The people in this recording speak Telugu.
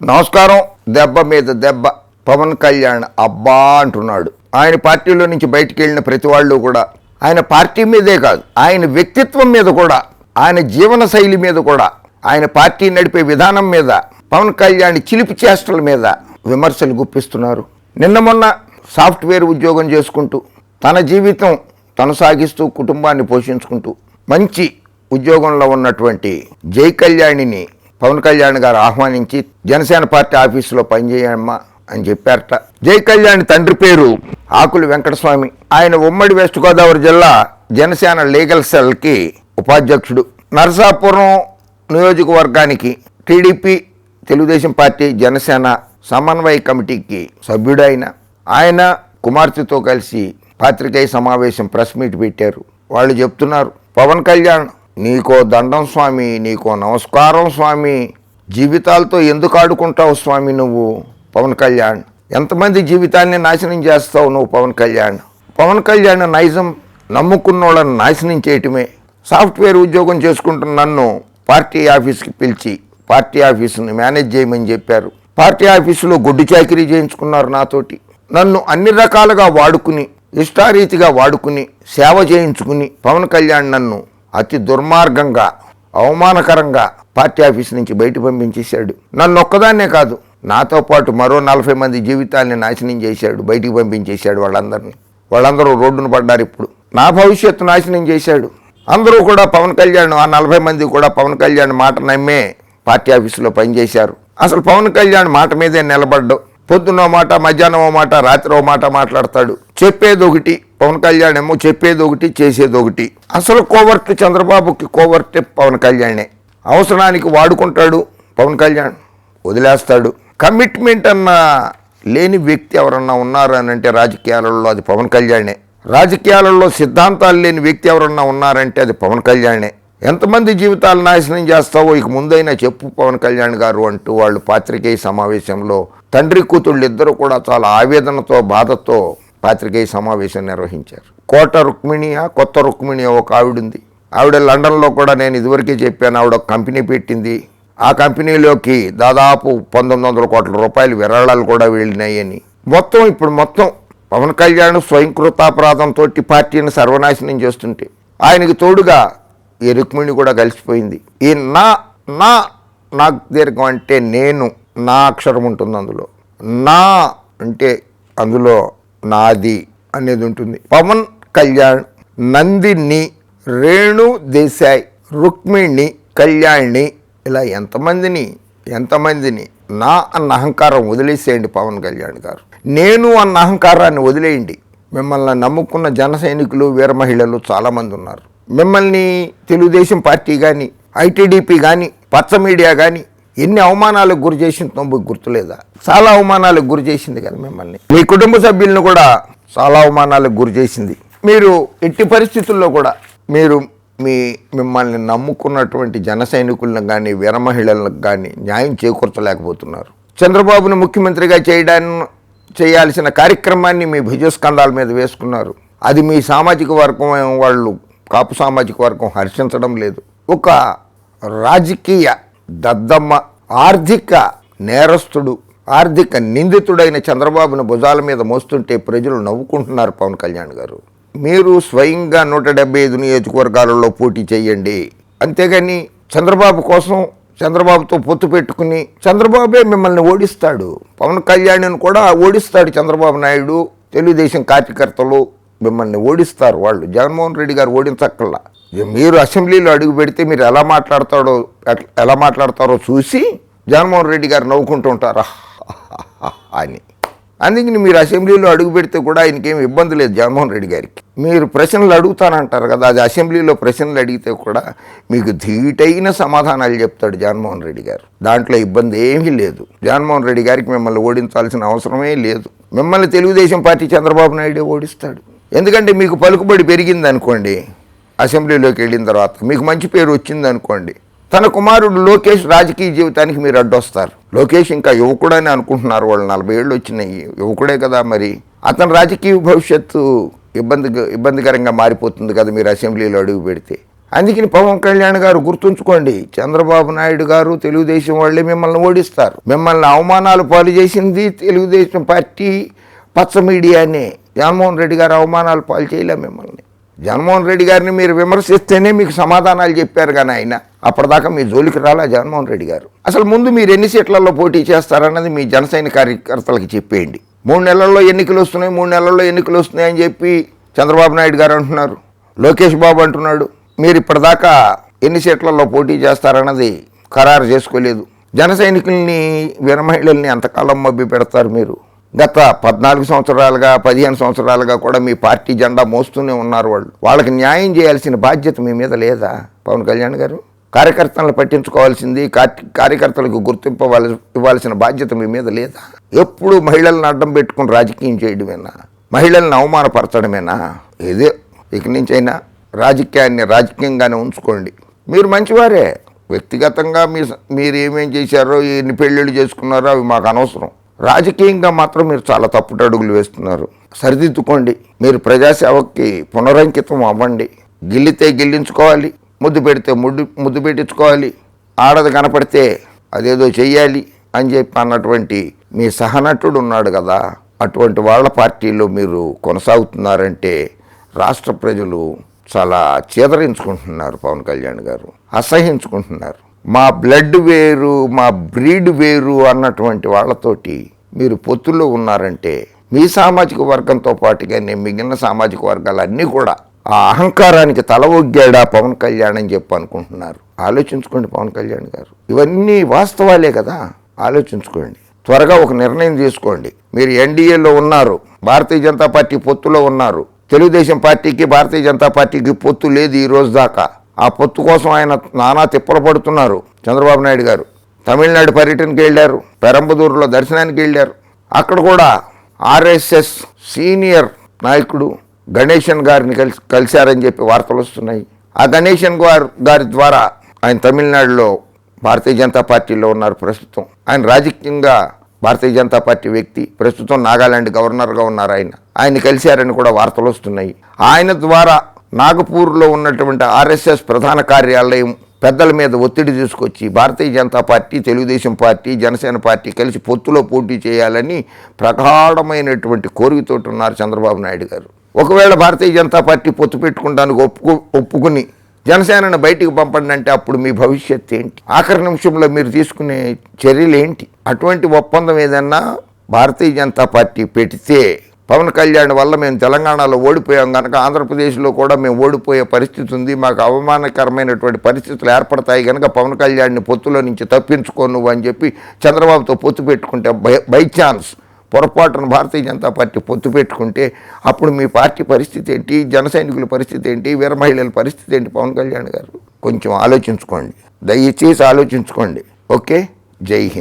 నమస్కారం దెబ్బ మీద దెబ్బ పవన్ కళ్యాణ్ అబ్బా అంటున్నాడు. ఆయన పార్టీలో నుంచి బయటికి వెళ్ళిన ప్రతి వాళ్ళు కూడా ఆయన పార్టీ మీదే కాదు ఆయన వ్యక్తిత్వం మీద కూడా ఆయన జీవన శైలి మీద కూడా ఆయన పార్టీ నడిపే విధానం మీద పవన్ కళ్యాణ్ చిలిపి చేష్టల మీద విమర్శలు గుప్పిస్తున్నారు. నిన్న మొన్న సాఫ్ట్వేర్ ఉద్యోగం చేసుకుంటూ తన జీవితం తను సాగిస్తూ కుటుంబాన్ని పోషించుకుంటూ మంచి ఉద్యోగంలో ఉన్నటువంటి జై కళ్యాణిని పవన్ కళ్యాణ్ గారు ఆహ్వానించి జనసేన పార్టీ ఆఫీసులో పనిచేయమ్మా అని చెప్పారట. జై కళ్యాణ్ తండ్రి పేరు ఆకులు వెంకటస్వామి. ఆయన ఉమ్మడి వెస్ట్ గోదావరి జిల్లా జనసేన లీగల్ సెల్కి ఉపాధ్యక్షుడు. నరసాపురం నియోజకవర్గానికి టీడీపీ తెలుగుదేశం పార్టీ జనసేన సమన్వయ కమిటీకి సభ్యుడు ఆయన. ఆయన కుమార్తెతో కలిసి పాత్రికేయ సమావేశం ప్రెస్ మీట్ పెట్టారు. వాళ్ళు చెప్తున్నారు పవన్ కళ్యాణ్ నీకో దండం స్వామి నీకో నమస్కారం స్వామి. జీవితాలతో ఎందుకు ఆడుకుంటావు స్వామి నువ్వు? పవన్ కళ్యాణ్ ఎంతమంది జీవితాన్ని నాశనం చేస్తావు నువ్వు పవన్ కళ్యాణ్? పవన్ కళ్యాణ్ నైజం నమ్ముకున్న వాళ్ళని నాశనం చేయటమే. సాఫ్ట్వేర్ ఉద్యోగం చేసుకుంటున్న నన్ను పార్టీ ఆఫీస్కి పిలిచి పార్టీ ఆఫీసుని మేనేజ్ చేయమని చెప్పారు. పార్టీ ఆఫీసులో గుడ్డు చాకరీ చేయించుకున్నారు నాతోటి. నన్ను అన్ని రకాలుగా వాడుకుని ఇష్టారీతిగా వాడుకుని సేవ చేయించుకుని పవన్ కళ్యాణ్ నన్ను అతి దుర్మార్గంగా అవమానకరంగా పార్టీ ఆఫీస్ నుంచి బయట పంపించేశాడు. నన్ను ఒక్కదాన్నే కాదు నాతో పాటు మరో నలభై మంది జీవితాల్ని నాశనం చేశాడు బయటికి పంపించేశాడు వాళ్ళందరినీ. వాళ్ళందరూ రోడ్డును పడ్డారు ఇప్పుడు. నా భవిష్యత్తు నాశనం చేశాడు. అందరూ కూడా పవన్ కళ్యాణ్ ఆ నలభై మంది కూడా పవన్ కళ్యాణ్ మాట నమ్మే పార్టీ ఆఫీసులో పనిచేశారు. అసలు పవన్ కళ్యాణ్ మాట మీదే నిలబడ్డు. పొద్దున్నో మాట మధ్యాహ్నం ఓ మాట రాత్రి ఓ మాట మాట్లాడతాడు. చెప్పేది ఒకటి పవన్ కళ్యాణ్ ఏమో చెప్పేది ఒకటి చేసేది ఒకటి. అసలు కోవర్ట్ చంద్రబాబుకి కోవర్ట్ పవన్ కళ్యాణే. అవసరానికి వాడుకుంటాడు పవన్ కళ్యాణ్ వదిలేస్తాడు. కమిట్మెంట్ అన్న లేని వ్యక్తి ఎవరన్నా ఉన్నారనంటే రాజకీయాలలో అది పవన్ కళ్యాణే. రాజకీయాలలో సిద్ధాంతాలు లేని వ్యక్తి ఎవరన్నా ఉన్నారంటే అది పవన్ కళ్యాణే. ఎంతమంది జీవితాలు నాశనం చేస్తావో ఇక ముందైనా చెప్పు పవన్ కళ్యాణ్ గారు అంటూ వాళ్ళు పాత్రికేయ సమావేశంలో తండ్రి కూతుళ్ళు ఇద్దరు కూడా చాలా ఆవేదనతో బాధతో పాత్రికేయ సమావేశం నిర్వహించారు. కోట రుక్మిణియా కొత్త రుక్మిణియా ఒక ఆవిడుంది ఆవిడ లండన్లో కూడా నేను ఇదివరకే చెప్పాను ఆవిడ ఒక కంపెనీ పెట్టింది. ఆ కంపెనీలోకి దాదాపు పంతొమ్మిది వందల కోట్ల రూపాయలు విరాళాలు కూడా వెళ్ళినాయని. మొత్తం ఇప్పుడు మొత్తం పవన్ కళ్యాణ్ స్వయంకృతాపరాధంతో పార్టీని సర్వనాశనం చేస్తుంటే ఆయనకి తోడుగా ఈ రుక్మిణి కూడా కలిసిపోయింది. ఈ నా నా నాకు దీర్ఘం అంటే నేను నా అక్షరం ఉంటుంది అందులో. నా అంటే అందులో నాది అనేది ఉంటుంది. పవన్ కళ్యాణ్ నందిని రేణు దేశాయ్ రుక్మిణి కళ్యాణ్ని ఇలా ఎంతమందిని ఎంతమందిని? నా అన్న అహంకారం వదిలేసేయండి పవన్ కళ్యాణ్ గారు. నేను అన్న అహంకారాన్ని వదిలేయండి. మిమ్మల్ని నమ్ముకున్న జన సైనికులు వీర మహిళలు చాలామంది ఉన్నారు. మిమ్మల్ని తెలుగుదేశం పార్టీ కానీ ఐటీడీపీ కానీ పచ్చ మీడియా కానీ ఎన్ని అవమానాలకు గురి చేసింది మీకు గుర్తులేదా? చాలా అవమానాలకు గురి చేసింది కదా మిమ్మల్ని. మీ కుటుంబ సభ్యులను కూడా చాలా అవమానాలకు గురి చేసింది. మీరు ఎట్టి పరిస్థితుల్లో కూడా మీరు మీ మిమ్మల్ని నమ్ముకున్నటువంటి జన సైనికులను కానీ వీరమహిళలకు కానీ న్యాయం చేకూర్చలేకపోతున్నారు. చంద్రబాబును ముఖ్యమంత్రిగా చేయడాన్ని చేయాల్సిన కార్యక్రమాన్ని మీ భుజస్కంధాల మీద వేసుకున్నారు. అది మీ సామాజిక వర్గం వాళ్ళు కాపు సామాజిక వర్గం హర్షించడం లేదు. ఒక రాజకీయ దద్దమ్మ ఆర్థిక నేరస్తుడు ఆర్థిక నిందితుడైన చంద్రబాబును భుజాల మీద మోస్తుంటే ప్రజలు నవ్వుకుంటున్నారు పవన్ కళ్యాణ్ గారు. మీరు స్వయంగా నూట డెబ్బై ఐదు నియోజకవర్గాలలో పోటీ చేయండి. అంతేగాని చంద్రబాబు కోసం చంద్రబాబుతో పొత్తు పెట్టుకుని చంద్రబాబే మిమ్మల్ని ఓడిస్తాడు. పవన్ కళ్యాణ్ని కూడా ఓడిస్తాడు చంద్రబాబు నాయుడు. తెలుగుదేశం కార్యకర్తలు మిమ్మల్ని ఓడిస్తారు వాళ్ళు. జగన్మోహన్ రెడ్డి గారు ఓడించక్కల్లా మీరు అసెంబ్లీలో అడుగు పెడితే మీరు ఎలా మాట్లాడతాడో ఎలా మాట్లాడతారో చూసి జగన్మోహన్ రెడ్డి గారు నవ్వుకుంటూ ఉంటారు? అని. అందుకని మీరు అసెంబ్లీలో అడుగు పెడితే కూడా ఆయనకేం ఇబ్బంది లేదు జగన్మోహన్ రెడ్డి గారికి. మీరు ప్రశ్నలు అడుగుతానంటారు కదా అది అసెంబ్లీలో ప్రశ్నలు అడిగితే కూడా మీకు ధీటైన సమాధానాలు చెప్తాడు జగన్మోహన్ రెడ్డి గారు. దాంట్లో ఇబ్బంది ఏమీ లేదు. జగన్మోహన్ రెడ్డి గారికి మిమ్మల్ని ఓడించాల్సిన అవసరమే లేదు. మిమ్మల్ని తెలుగుదేశం పార్టీ చంద్రబాబు నాయుడే ఓడిస్తాడు. ఎందుకంటే మీకు పలుకుబడి పెరిగింది అనుకోండి అసెంబ్లీలోకి వెళ్ళిన తర్వాత మీకు మంచి పేరు వచ్చింది అనుకోండి తన కుమారుడు లోకేష్ రాజకీయ జీవితానికి మీరు అడ్డొస్తారు. లోకేష్ ఇంకా యువకుడని అనుకుంటున్నారు వాళ్ళు నలభై ఏళ్ళు వచ్చినాయి యువకుడే కదా మరి. అతని రాజకీయ భవిష్యత్తు ఇబ్బంది ఇబ్బందికరంగా మారిపోతుంది కదా మీరు అసెంబ్లీలో అడుగు పెడితే. అందుకని పవన్ కళ్యాణ్ గారు గుర్తుంచుకోండి చంద్రబాబు నాయుడు గారు తెలుగుదేశం వాళ్ళే మిమ్మల్ని ఓడిస్తారు. మిమ్మల్ని అవమానాలు పాలు చేసింది తెలుగుదేశం పార్టీ పచ్చ మీడియానే. జగన్మోహన్ రెడ్డి గారు అవమానాలు పాలు చేయలే మిమ్మల్ని. జగన్మోహన్ రెడ్డి గారిని మీరు విమర్శిస్తేనే మీకు సమాధానాలు చెప్పారు కానీ ఆయన. అప్పటిదాకా మీ జోలికి రాలా జగన్మోహన్ రెడ్డి గారు. అసలు ముందు మీరు ఎన్ని సీట్లలో పోటీ చేస్తారన్నది మీ జనసైన కార్యకర్తలకు చెప్పేయండి. మూడు నెలల్లో ఎన్నికలు వస్తున్నాయి మూడు నెలల్లో ఎన్నికలు వస్తున్నాయి అని చెప్పి చంద్రబాబు నాయుడు గారు అంటున్నారు. లోకేష్ బాబు అంటున్నాడు. మీరు ఇప్పటిదాకా ఎన్ని సీట్లలో పోటీ చేస్తారన్నది ఖరారు చేసుకోలేదు. జన సైనికుల్ని వీర మహిళల్ని ఎంతకాలం మభ్య పెడతారు మీరు? గత పద్నాలుగు సంవత్సరాలుగా పదిహేను సంవత్సరాలుగా కూడా మీ పార్టీ జెండా మోస్తూనే ఉన్నారు వాళ్ళు. వాళ్ళకి న్యాయం చేయాల్సిన బాధ్యత మీ మీద లేదా? పవన్ కళ్యాణ్ గారు? కార్యకర్తలను పట్టించుకోవాల్సింది కార్యకర్తలకు గుర్తింపు ఇవ్వాల్సిన బాధ్యత మీ మీద లేదా? ఎప్పుడు మహిళలను అడ్డం పెట్టుకుని రాజకీయం చేయడమేనా? మహిళలను అవమానపరచడమేనా? ఏదే ఇక నుంచైనా రాజకీయాన్ని రాజకీయంగానే ఉంచుకోండి. మీరు మంచివారే. వ్యక్తిగతంగా మీ మీరు ఏమేం చేశారో ఎన్ని పెళ్ళిళ్ళు చేసుకున్నారో అవి మాకు అనవసరం. రాజకీయంగా మాత్రం మీరు చాలా తప్పుడు అడుగులు వేస్తున్నారు. సరిదిద్దుకోండి. మీరు ప్రజాసేవకి పునరంకితం అవ్వండి. గిల్లితే గిల్లించుకోవాలి. ముద్దు పెడితే ముడ్డు ముద్దు పెట్టించుకోవాలి. ఆడది కనపడితే అదేదో చెయ్యాలి అని చెప్పి అన్నటువంటి మీ సహనటుడు ఉన్నాడు కదా అటువంటి వాళ్ళ పార్టీలో మీరు కొనసాగుతున్నారంటే రాష్ట్ర ప్రజలు చాలా చేదరించుకుంటున్నారు పవన్ కళ్యాణ్ గారు. అసహించుకుంటున్నారు. మా బ్లడ్ వేరు మా బ్రీడ్ వేరు అన్నటువంటి వాళ్ళతోటి మీరు పొత్తుల్లో ఉన్నారంటే మీ సామాజిక వర్గంతో పాటుగా నేను మిగిలిన సామాజిక వర్గాలన్నీ కూడా ఆ అహంకారానికి తల ఒగ్గాడా పవన్ కళ్యాణ్ అని చెప్పి అనుకుంటున్నారు. ఆలోచించుకోండి పవన్ కళ్యాణ్ గారు. ఇవన్నీ వాస్తవాలే కదా? ఆలోచించుకోండి. త్వరగా ఒక నిర్ణయం తీసుకోండి. మీరు ఎన్డీఏలో ఉన్నారు భారతీయ జనతా పార్టీ పొత్తులో ఉన్నారు. తెలుగుదేశం పార్టీకి భారతీయ జనతా పార్టీకి పొత్తు లేదు ఈ రోజు దాకా. ఆ పొత్తు కోసం ఆయన నానా తిప్పలు పడుతున్నారు చంద్రబాబు నాయుడు గారు. తమిళనాడు పర్యటనకి వెళ్ళారు పెరంబదూరులో దర్శనానికి వెళ్ళారు. అక్కడ కూడా ఆర్ఎస్ఎస్ సీనియర్ నాయకుడు గణేశన్ గారిని కలిసి కలిశారని చెప్పి వార్తలు వస్తున్నాయి. ఆ గణేశన్ గారు గారి ద్వారా ఆయన తమిళనాడులో భారతీయ జనతా పార్టీలో ఉన్నారు ప్రస్తుతం. ఆయన రాజకీయంగా భారతీయ జనతా పార్టీ వ్యక్తి ప్రస్తుతం నాగాలాండ్ గవర్నర్గా ఉన్నారు ఆయన. ఆయన కలిశారని కూడా వార్తలు వస్తున్నాయి. ఆయన ద్వారా నాగపూర్లో ఉన్నటువంటి ఆర్ఎస్ఎస్ ప్రధాన కార్యాలయం పెద్దల మీద ఒత్తిడి తీసుకొచ్చి Bharatiya Janata Party Telugu Desam Party Janasena Party కలిసి పొత్తులో పోటీ చేయాలని ప్రగాఢమైనటువంటి కోరికతోటి ఉన్నారు చంద్రబాబు నాయుడు గారు. ఒకవేళ భారతీయ జనతా పార్టీ పొత్తు పెట్టుకుంటానికి ఒప్పుకు ఒప్పుకుని జనసేనను బయటికి పంపండి అంటే అప్పుడు మీ భవిష్యత్తు ఏంటి? ఆఖరి నిమిషంలో మీరు తీసుకునే చర్యలు ఏంటి? అటువంటి ఒప్పందం ఏదన్నా భారతీయ జనతా పార్టీ పెడితే పవన్ కళ్యాణ్ వల్ల మేము తెలంగాణలో ఓడిపోయాం కనుక ఆంధ్రప్రదేశ్లో కూడా మేము ఓడిపోయే పరిస్థితి ఉంది. మాకు అవమానకరమైనటువంటి పరిస్థితులు ఏర్పడతాయి కనుక పవన్ కళ్యాణ్ని పొత్తులో నుంచి తప్పించుకోను అని చెప్పి చంద్రబాబుతో పొత్తు పెట్టుకుంటే బై బై ఛాన్స్ పొరపాటున భారతీయ జనతా పార్టీ పొత్తు పెట్టుకుంటే అప్పుడు మీ పార్టీ పరిస్థితి ఏంటి? జన సైనికుల పరిస్థితి ఏంటి? వీర మహిళల పరిస్థితి ఏంటి? పవన్ కళ్యాణ్ గారు కొంచెం ఆలోచించుకోండి. దయచేసి ఆలోచించుకోండి. ఓకే? జై హింద్.